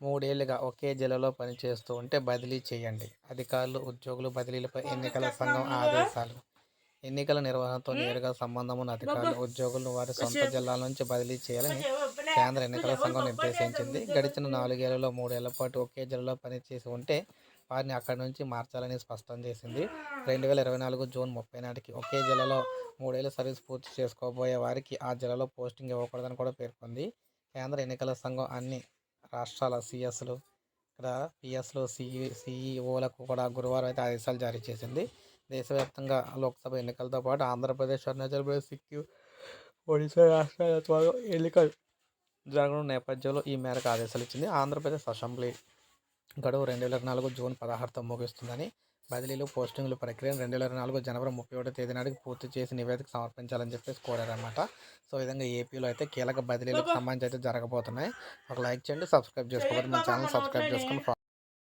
మూడేళ్ళుగా ఒకే జిల్లాలో పనిచేస్తూ ఉంటే బదిలీ చేయండి. అధికారులు ఉద్యోగులు బదిలీలపై ఎన్నికల సంఘం ఆదేశాలు. ఎన్నికల నిర్వహణతో నేరుగా సంబంధం ఉన్న అధికారులు ఉద్యోగులను వారి సొంత జిల్లాల నుంచి బదిలీ చేయాలని కేంద్ర ఎన్నికల సంఘం నిర్దేశించింది. గడిచిన నాలుగేళ్ళలో మూడేళ్ళ పాటు ఒకే జిల్లాలో పనిచేసి ఉంటే వారిని అక్కడి నుంచి మార్చాలని స్పష్టం చేసింది. రెండు వేల ఇరవై నాలుగు జూన్ ముప్పై నాటికి ఒకే జిల్లాలో మూడేళ్ళ సర్వీస్ పూర్తి చేసుకోబోయే వారికి ఆ జిల్లాలో పోస్టింగ్ ఇవ్వకూడదని కూడా పేర్కొంది. కేంద్ర ఎన్నికల సంఘం అన్ని రాష్ట్రాల సిఎస్లు ఇక్కడ పిఎస్లు సిఈ సిఈఓలకు కూడా గురువారం అయితే ఆదేశాలు జారీ చేసింది. దేశవ్యాప్తంగా లోక్సభ ఎన్నికలతో పాటు ఆంధ్రప్రదేశ్ అరుణాచల్ ప్రదేశ్ సిక్కిం ఒడిశా రాష్ట్రాల త్వరలో ఎన్నికలు జరగడం నేపథ్యంలో ఈ మేరకు ఆదేశాలు ఇచ్చింది. ఆంధ్రప్రదేశ్ అసెంబ్లీ గడువు రెండు వేల నాలుగు జూన్ పదహారుతో ముగుస్తుందని బదిలీలు పోస్టింగ్లు ప్రక్రియను రెండు వేల ఇరవై నాలుగు జనవరి ముప్పై ఒకటో తేదీ నాటికి పూర్తి చేసి నివేదిక సమర్పించాలని చెప్పేసి కోరారనమాట సో విధంగా ఏపీలో అయితే కీలక బదిలీలకు సంబంధించి అయితే జరగబోతున్నాయి. ఒక లైక్ చేయండి సబ్స్క్రైబ్ చేసుకోవాలి మన ఛానల్ సబ్స్క్రైబ్ చేసుకొని